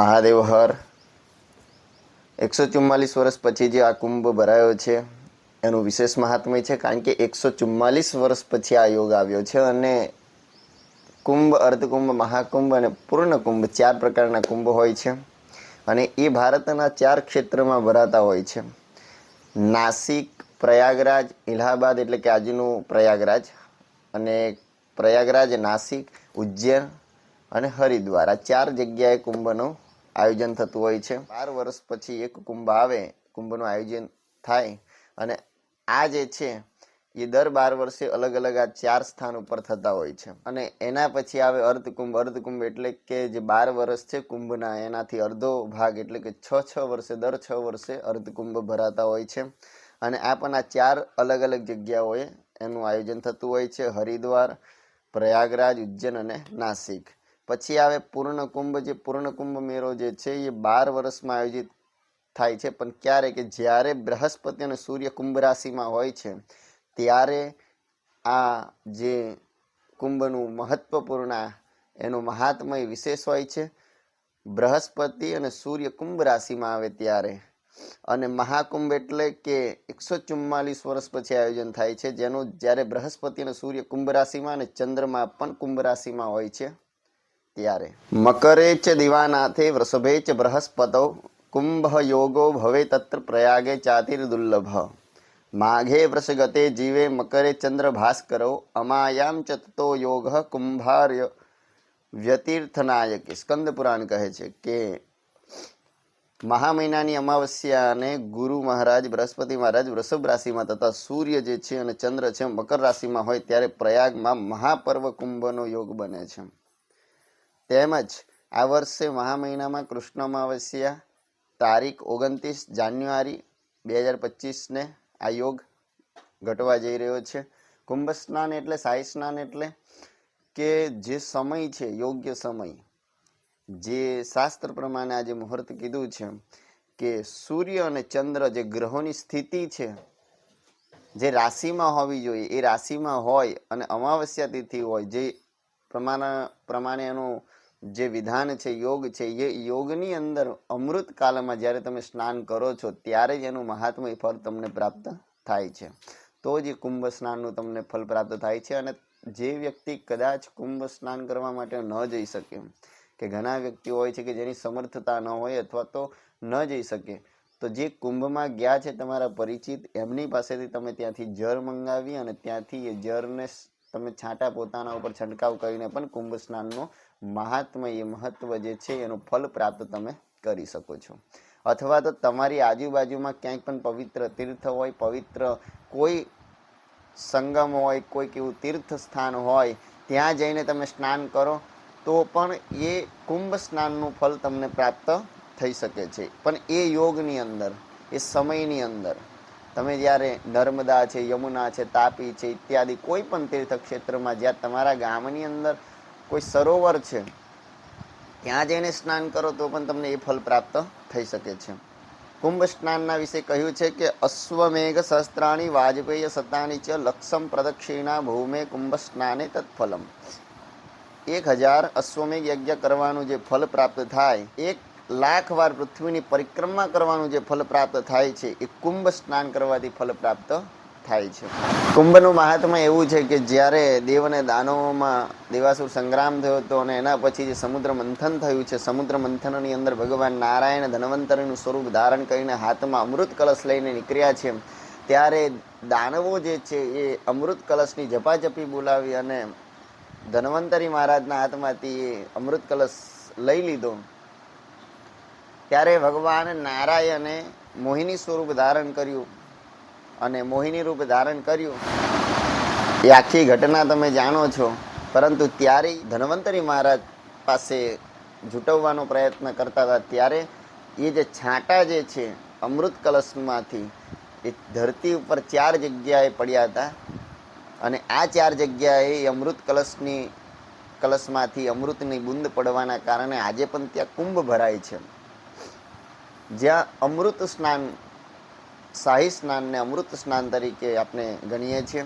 મહાદેવ હર. એકસો ચુમ્માલીસ વર્ષ પછી જે આ કુંભ ભરાયો છે, એનું વિશેષ મહાત્મ્ય છે કારણ કે એકસો ચુમ્માલીસ વર્ષ પછી આ યોગ આવ્યો છે અને કુંભ, અર્ધકુંભ, મહાકુંભ અને પૂર્ણ કુંભ ચાર પ્રકારના કુંભ હોય છે અને એ ભારતના ચાર ક્ષેત્રમાં ભરાતા હોય છે. નાસિક, પ્રયાગરાજ, ઇલાહાબાદ એટલે કે આજનું પ્રયાગરાજ અને પ્રયાગરાજ, નાસિક, ઉજ્જૈન અને હરિદ્વાર આ ચાર જગ્યાએ કુંભનું આયોજન થતું હોય છે. બાર વર્ષ પછી એક કુંભ આવે, કુંભનું આયોજન થાય અને આ જે છે, એ દર બાર વર્ષે અલગ અલગ આ ચાર સ્થાન ઉપર થતા હોય છે. અને એના પછી આવે અર્ધકુંભ. અર્ધકુંભ એટલે કે જે બાર વર્ષ છે કુંભના, એનાથી અડધો ભાગ એટલે કે છ છ વર્ષે, દર છ વર્ષે અર્ધકુંભ ભરાતા હોય છે. અને આ પણ આ ચાર અલગ અલગ જગ્યાઓએ એનું આયોજન થતું હોય છે. હરિદ્વાર, પ્રયાગરાજ, ઉજ્જૈન અને નાસિક. પછી આવે પૂર્ણ કુંભ જે પૂર્ણ કુંભ મેળો જે છે, એ બાર વર્ષમાં આયોજિત થાય છે. પણ ક્યારે કે જ્યારે બૃહસ્પતિ અને સૂર્ય કુંભ રાશિમાં હોય છે, ત્યારે આ જે કુંભનું મહત્વપૂર્ણ એનું મહાત્મય વિશેષ હોય છે. બૃહસ્પતિ અને સૂર્ય કુંભ રાશિમાં આવે ત્યારે. અને મહાકુંભ એટલે કે એકસો ચુમ્માલીસ વર્ષ પછી આયોજન થાય છે, જેનું જ્યારે બૃહસ્પતિ અને સૂર્ય કુંભ રાશિમાં અને ચંદ્રમા પણ કુંભ રાશિમાં હોય છે. ત્યારે. મકરે ચ દિવાનાથે વૃષભે ચ બૃહસ્પતૌ કુંભ યોગો ભવે તત્ર પ્રયાગે ચાતિર દુર્લભ માઘે વૃષગતે જીવે મકરે ચંદ્ર ભાસ્કરો અમાયામ ચ તતો યોગ કુંભાર્ય વ્યતીર્થનાયક સ્કંદ પુરાણ કહે છે કે મહા મહિનાની અમાવસ્યાને ગુરુ મહારાજ બૃહસ્પતિ મહારાજ વૃષભ રાશિમાં તથા સૂર્ય જે છે અને ચંદ્ર છે, મકર રાશિમાં હોય, ત્યારે પ્રયાગમાં મહાપર્વ કુંભનો યોગ બને છે. તેમજ આ વર્ષે મહા મહિનામાં કૃષ્ણ અમાવસ્યા તારીખ ઓગણત્રીસ જાન્યુઆરી બે હજાર પચીસને આ યોગ ઘટવા જઈ રહ્યો છે. કુંભ સ્નાન એટલે સાઈ સ્નાન એટલે કે જે સમય છે, યોગ્ય સમય, જે શાસ્ત્ર પ્રમાણે આજે મુહૂર્ત કીધું છે કે સૂર્ય અને ચંદ્ર જે ગ્રહોની સ્થિતિ છે, જે રાશિમાં હોવી જોઈએ, એ રાશિમાં હોય અને અમાવસ્યા તિથિ હોય, જે પ્રમાણે પ્રમાણે એનું જે વિધાન છે, યોગ છે, એ યોગની અંદર અમૃત કાળમાં જ્યારે તમે સ્નાન કરો છો, ત્યારે જ એનું મહાત્મય ફળ તમને પ્રાપ્ત થાય છે. તો જ એ કુંભ સ્નાનનું તમને ફળ પ્રાપ્ત થાય છે અને જે વ્યક્તિ કદાચ કુંભ સ્નાન કરવા માટે ન જઈ શકે, કે ઘણા વ્યક્તિઓ હોય છે કે જેની સમર્થતા ન હોય અથવા તો ન જઈ શકે, તો જે કુંભમાં ગયા છે, તમારા પરિચિત, એમની પાસેથી તમે ત્યાંથી જળ મંગાવી અને ત્યાંથી એ જળને તમે છાંટા પોતાના ઉપર છંટકાવ કરીને પણ કુંભ સ્નાનનું મહાત્મય એ મહત્વ જે છે એનું ફલ પ્રાપ્ત તમે કરી શકો છો. અથવા તો તમારી આજુબાજુમાં ક્યાંય પણ પવિત્ર તીર્થ હોય, પવિત્ર કોઈ સંગમ હોય કોઈક એવું તીર્થ સ્થાન હોય, ત્યાં જઈને તમે સ્નાન કરો, તો પણ એ કુંભ સ્નાનનું ફળ તમને પ્રાપ્ત થઈ શકે છે. પણ એ યોગની અંદર, એ સમયની અંદર તમે જ્યારે નર્મદા છે, યમુના છે, તાપી છે ઇત્યાદિ કોઈ પણ તીર્થ ક્ષેત્રમાં જ્યાં તમારા ગામની અંદર કોઈ સરોવર છે, ત્યાં જઈને સ્નાન કરો તો પણ તમને એ ફળ પ્રાપ્ત થઈ શકે છે. કુંભ સ્નાનના વિશે કહ્યું છે કે અશ્વમેઘ સહસ્ત્રાણી વાજપેય સતાની ચ લક્ષમ પ્રદક્ષિણા ભૂમે કુંભ સ્નાને તત્ફલમ. એક હજાર અશ્વમેઘ યજ્ઞ કરવાનું જે ફલ પ્રાપ્ત થાય, એક લાખ વાર પૃથ્વીની પરિક્રમા કરવાનું જે ફલ પ્રાપ્ત થાય છે, એ કુંભ સ્નાન કરવાથી ફલ પ્રાપ્ત થાય છે. કુંભનું મહાત્મા એવું છે કે જ્યારે દેવ અને દાનવોમાં દેવાસુર સંગ્રામ થયો હતો અને એના પછી જે સમુદ્ર મંથન થયું છે, સમુદ્ર મંથનની અંદર ભગવાન નારાયણ ધનવંતરીનું સ્વરૂપ ધારણ કરીને હાથમાં અમૃત કલશ લઈને નીકળ્યા છે. ત્યારે દાનવો જે છે, એ અમૃત કલશની ઝપાઝપી બોલાવી અને ધન્વંતરી મહારાજના હાથમાંથી એ અમૃત કલશ લઈ લીધો. ત્યારે ભગવાન નારાયણે મોહિની સ્વરૂપ ધારણ કર્યું અને મોહિની રૂપ ધારણ કર્યું. એ આખી ઘટના તમે જાણો છો. પરંતુ ત્યારે ધન્વંતરી મહારાજ પાસે જૂટવવાનો પ્રયત્ન કરતા હતા. ત્યારે એ જે છાંટા જે છે, અમૃત કલશમાંથી, એ ધરતી ઉપર ચાર જગ્યાએ પડ્યા હતા. અને આ ચાર જગ્યાએ અમૃત કલશની, કલશમાંથી અમૃતની બુંદ પડવાના કારણે આજે પણ ત્યાં કુંભ ભરાય છે. જ્યાં અમૃત સ્નાન, શાહી સ્નાનને અમૃત સ્નાન તરીકે આપણે ગણીએ છીએ.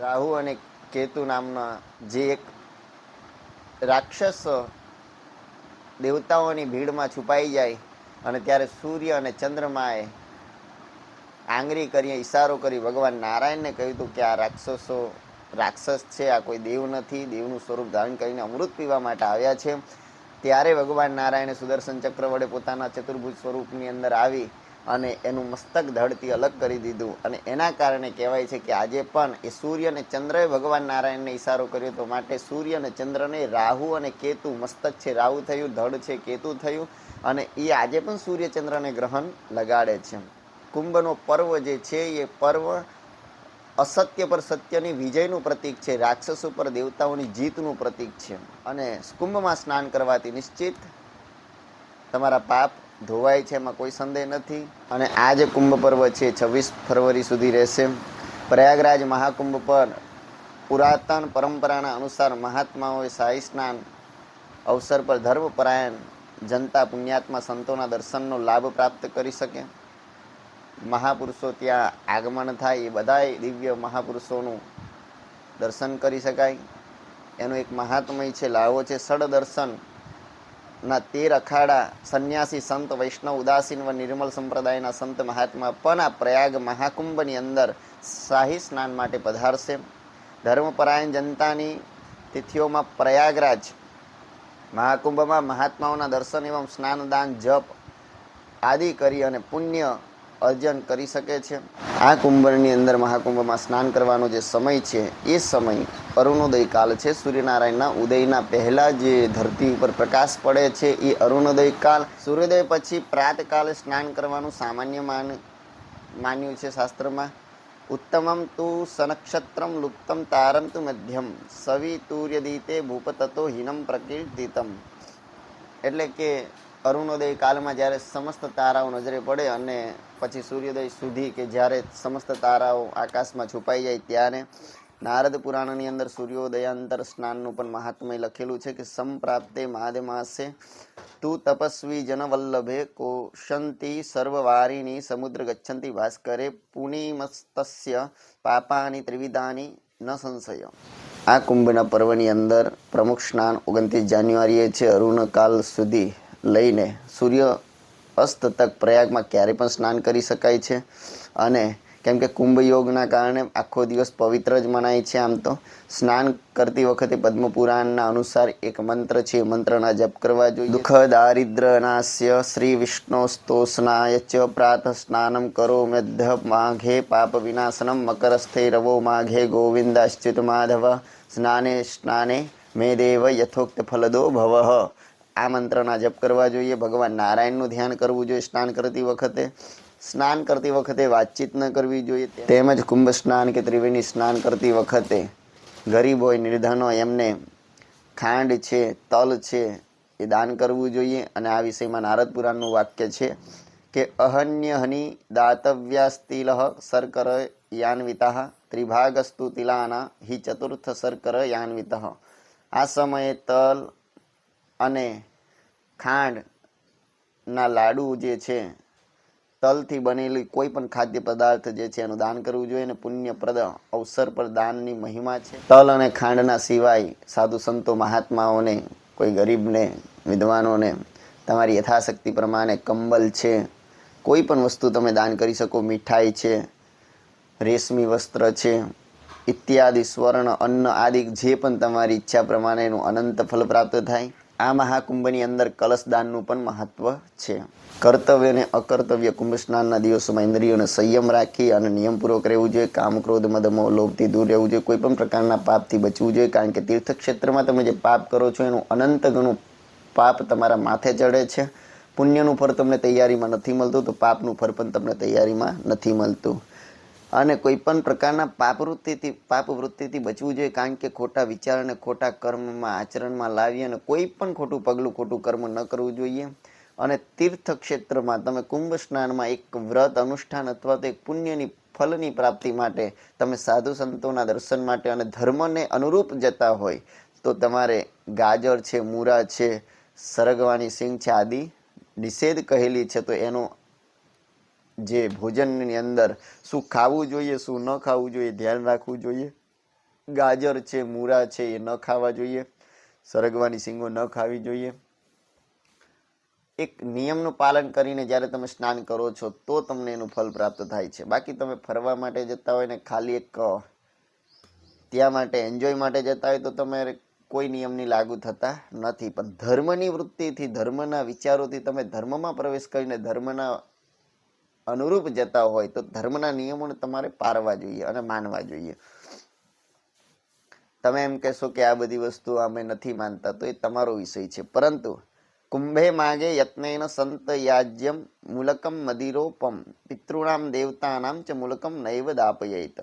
રાહુ અને કેતુ નામના જે એક રાક્ષસ દેવતાઓની ભીડમાં છુપાઈ જાય અને ત્યારે સૂર્ય અને ચંદ્રમાએ આંગળી કરી, ઈશારો કરી ભગવાન નારાયણને કહ્યું હતું કે આ રાક્ષસો રાક્ષસ છે, આ કોઈ દેવ નથી. દેવનું સ્વરૂપ ધારણ કરીને અમૃત પીવા માટે આવ્યા છે. ત્યારે ભગવાન નારાયણે સુદર્શન ચક્ર વડે પોતાના ચતુર્ભુજ સ્વરૂપની અંદર આવી અને એનું મસ્તક ધડથી અલગ કરી દીધું. અને એના કારણે કહેવાય છે કે આજે પણ એ સૂર્ય અને ચંદ્રએ ભગવાન નારાયણને ઈશારો કર્યો તો માટે સૂર્ય અને ચંદ્રને રાહુ અને કેતુ મસ્તક છે. રાહુ થયું, ધડ છે, કેતુ થયું અને એ આજે પણ સૂર્ય ચંદ્રને ગ્રહણ લગાડે છે. કુંભનો પર્વ જે છે એ પર્વ અસત્ય પર સત્યની વિજયનું પ્રતીક છે, રાક્ષસો પર દેવતાઓની જીતનું પ્રતીક છે. અને કુંભમાં સ્નાન કરવાથી નિશ્ચિત તમારા પાપ ધોવાય છે, એમાં કોઈ સંદેહ નથી. અને આ જે કુંભ પર્વ છે, છવ્વીસ ફરવરી સુધી રહેશે. પ્રયાગરાજ મહાકુંભ પર પુરાતન પરંપરાના અનુસાર મહાત્માઓએ શાહી સ્નાન અવસર પર ધર્મપરાયણ જનતા પુણ્યાત્મા સંતોના દર્શનનો લાભ પ્રાપ્ત કરી શકે. મહાપુરુષો ત્યાં આગમન થાય, એ બધાય દિવ્ય મહાપુરુષોનું દર્શન કરી શકાય. એનું એક મહાત્મય છે, લાવો છે સડ દર્શનના તેર અખાડા સંન્યાસી સંત વૈષ્ણવ ઉદાસીન વ નિર્મલ સંપ્રદાયના સંત મહાત્મા પણ આ પ્રયાગ મહાકુંભની અંદર શાહી સ્નાન માટે પધારશે. ધર્મપરાયણ જનતાની તિથિઓમાં પ્રયાગરાજ મહાકુંભમાં મહાત્માઓના દર્શન એવં સ્નાનદાન, જપ આદિ કરી અને પુણ્ય અર્જન કરી શકે છે. આ કુંભની અંદર મહાકુંભમાં સ્નાન કરવાનો જે સમય છે, એ સમય અરુણોદય કાલ છે. સૂર્યનારાયણના ઉદયના પહેલા જે ધરતી ઉપર પ્રકાશ પડે છે, એ અરુણોદય કાલ સૂર્યોદય પછી પ્રાતકાલે સ્નાન કરવાનું સામાન્ય માન, માન્યું છે શાસ્ત્રમાં. ઉત્તમમ તુ સનક્ષત્રમ લુપ્તમ તારમ તુ મધ્યમ. સવિતુર્યદીતે ભૂપતતો હિનમ પ્રકીર્તિતમ. એટલે કે અરુણોદય કાલમાં જ્યારે સમસ્ત તારાઓ નજરે પડે અને પછી સૂર્યોદય સુધી કે જ્યારે સમસ્ત તારાઓ આકાશમાં છુપાઈ જાય ત્યારે નારદ પુરાણની અંદર સૂર્યોદયાંતર સ્નાનનું પણ મહાત્મય લખેલું છે કે સંપ્રાપ્તે માદે માસે તું તપસ્વી જનવલ્લભે કોશંતી સર્વવારિણી સમુદ્ર ગચ્છંતી ભાસ્કરે પુણીમસ્તસ્ય પાપાની ત્રિવિધાની ન સંશય. આ કુંભના પર્વની અંદર પ્રમુખ સ્નાન ઓગણત્રીસ જાન્યુઆરીએ છે, અરુણકાલ સુધી. લઈને સૂર્ય અસ્ત તક પ્રયાગમાં ક્યારે પણ સ્નાન કરી શકાય છે. અને કેમ કે કુંભ યોગના કારણે આખો દિવસ પવિત્ર જ મનાય છે આમ તો. સ્નાન કરતી વખતે પદ્મ પુરાણના અનુસાર એક મંત્ર છે એ મંત્રના જપ કરવા જોઈએ. દુઃખ દારિદ્ર નાસ્ય શ્રી વિષ્ણુ સ્તોષનાય ચ પ્રાત સ્નાનમ કરો મધ્ય માઘે પાપ વિનાશનમ મકરસ્થે રવો માઘે ગોવિંદાશ્ચિત માધવ. સ્નાને સ્નાને મે દેવ યથોક્ત ફલદો ભવ. આ મંત્રના જપ કરવા જોઈએ, ભગવાન નારાયણનું ધ્યાન કરવું જોઈએ સ્નાન કરતી વખતે. સ્નાન કરતી વખતે વાતચીત ન કરવી જોઈએ, તેમજ કુંભ સ્નાન કે ત્રિવેણી સ્નાન કરતી વખતે ગરીબ હોય, નિર્ધન હોય એમને ખાંડ છે, તલ છે, એ દાન કરવું જોઈએ. અને આ વિષયમાં નારદ પુરાણનું વાક્ય છે કે, અહન્ય હની દાતવ્યાસ્તિલ સરકર યાન્વિતા ત્રિભાગસ્તુ તિલાના હિ ચતુર્થ સરકર યાન્વિત આ સમયે તલ અને ખાંડના લાડુ જે છે, તલથી બનેલી કોઈ પણ ખાદ્ય પદાર્થ જે છે એનું દાન કરવું જોઈએ અને પુણ્યપ્રદ અવસર પર દાનની મહિમા છે. તલ અને ખાંડના સિવાય સાધુ સંતો, મહાત્માઓને, કોઈ ગરીબને, વિદ્વાનોને તમારી યથાશક્તિ પ્રમાણે કંબલ છે, કોઈ પણ વસ્તુ તમે દાન કરી શકો, મીઠાઈ છે, રેશમી વસ્ત્ર છે, ઇત્યાદિ સ્વર્ણ, અન્ન આદિ જે પણ તમારી ઈચ્છા પ્રમાણેનું અનંત ફલ પ્રાપ્ત થાય. આ મહાકુંભની અંદર કલશદાનનું પણ મહત્વ છે. કર્તવ્ય અને અકર્તવ્ય કુંભ સ્નાનના દિવસોમાં ઇન્દ્રિયોને સંયમ રાખી અને નિયમપૂર્વક રહેવું જોઈએ, કામ, ક્રોધ, મદમો, લોભથી દૂર રહેવું જોઈએ, કોઈ પણ પ્રકારના પાપથી બચવું જોઈએ, કારણ કે તીર્થક્ષેત્રમાં તમે જે પાપ કરો છો એનું અનંત ગણું પાપ તમારા માથે ચડે છે. પુણ્યનું ફળ તમને તૈયારીમાં નથી મળતું તો પાપનું ફળ પણ તમને તૈયારીમાં નથી મળતું. અને કોઈ પણ પ્રકારના પાપવૃત્તિથી પાપવૃત્તિથી બચવું જોઈએ. કારણ કે ખોટા વિચાર અને ખોટા કર્મમાં આચરણમાં લાવી અને કોઈ પણ ખોટું પગલું ખોટું કર્મ ન કરવું જોઈએ. અને તીર્થ ક્ષેત્રમાં તમે કુંભ સ્નાનમાં એક વ્રત, અનુષ્ઠાન અથવા તો એક પુણ્યની ફલની પ્રાપ્તિ માટે તમે સાધુ સંતોના દર્શન માટે અને ધર્મને અનુરૂપ જતા હોય, તો તમારે ગાજર છે, મૂરા છે, સરગવાની સિંગ છે આદિ નિષેધ કહેલી છે, તો એનો જે ભોજનની અંદર શું ખાવું જોઈએ, શું ન ખાવું જોઈએ, ધ્યાન રાખવું જોઈએ? ગાજર છે, મૂરા છે, એ ન ખાવા જોઈએ. સરગવાની સિંગો ન ખાવી જોઈએ. એક નિયમનું પાલન કરીને જ્યારે તમે સ્નાન કરો છો, તો તમને એનું ફલ પ્રાપ્ત થાય છે. બાકી તમે ફરવા માટે જતા હોય ને ખાલી એક, ત્યાં માટે એન્જોય માટે જતા હોય તો તમે કોઈ નિયમની લાગુ થતા નથી. પણ ધર્મની વૃત્તિથી, ધર્મના વિચારોથી તમે ધર્મમાં પ્રવેશ કરીને ધર્મના અનુરૂપ જતા હોય તો ધર્મના નિયમોને તમારે પાળવા જોઈએ અને માનવા જોઈએ. તમે એમ કહેશો કે આ બધી વસ્તુ અમે નથી માનતા, તો એ તમારો વિષય છે. પરંતુ કુંભે માગે યત્નેન સંત યાજ્યમ મૂલકમ મદિરોપમ, પિતૃણામ દેવતાનામ ચ મૂલકમ નૈવ દાપયત.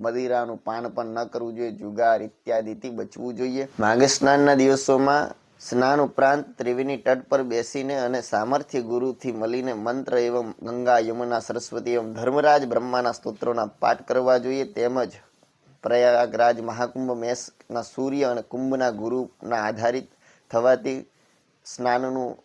મદિરાનું પાન પણ ન કરવું જોઈએ, જુગાર ઇત્યાદિથી બચવું જોઈએ. માઘ સ્નાનના દિવસોમાં સ્નાન ઉપરાંત ત્રિવેણી તટ પર બેસીને અને સામર્થ્ય ગુરુથી મળીને મંત્ર એવં ગંગા યમુના સરસ્વતી એવં ધર્મરાજ બ્રહ્માના સ્તોત્રોના પાઠ કરવા જોઈએ. તેમજ પ્રયાગરાજ મહાકુંભ મેષના સૂર્ય અને કુંભના ગુરુના આધારિત થવાથી સ્નાનનું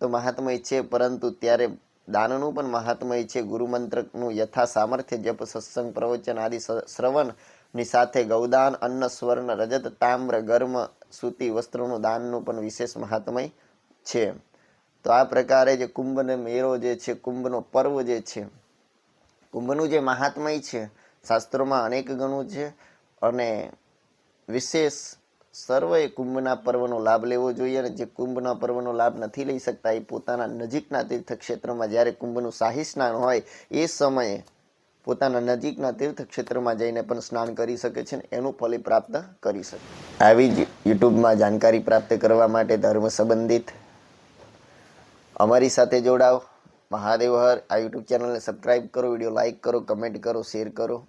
તો મહાત્મય છે, પરંતુ ત્યારે દાનનું પણ મહાત્મય છે. ગુરુમંત્રનું યથા સામર્થ્ય, જપ, સત્સંગ, પ્રવચન આદિ શ્રવણની સાથે ગૌદાન, અન્ન, સ્વર્ણ, રજત, તામ્ર, ગર્મ સૂતી વસ્ત્રોનું દાનનું પણ વિશેષ મહાત્મય છે. તો આ પ્રકારે જે કુંભનો મેળો જે છે, કુંભનો પર્વ જે છે, કુંભનું જે મહાત્મય છે, શાસ્ત્રોમાં અનેક ગણું છે અને વિશેષ સર્વએ કુંભના પર્વનો લાભ લેવો જોઈએ અને જે કુંભના પર્વનો લાભ નથી લઈ શકતા એ પોતાના નજીકના તીર્થ ક્ષેત્રમાં જ્યારે કુંભનું શાહી સ્નાન હોય એ સમયે પોતાના નજીકના તીર્થ ક્ષેત્રમાં જઈને પણ સ્નાન કરી શકે છે ને એનું ફળ પ્રાપ્ત કરી શકે. આવી જ યુટ્યુબમાં જાણકારી પ્રાપ્ત કરવા માટે ધર્મ સંબંધિત અમારી સાથે જોડાઓ. મહાદેવ હર, આ યુટ્યુબ ચેનલને સબસ્ક્રાઇબ કરો, વીડિયો લાઇક કરો, કમેન્ટ કરો, શેર કરો.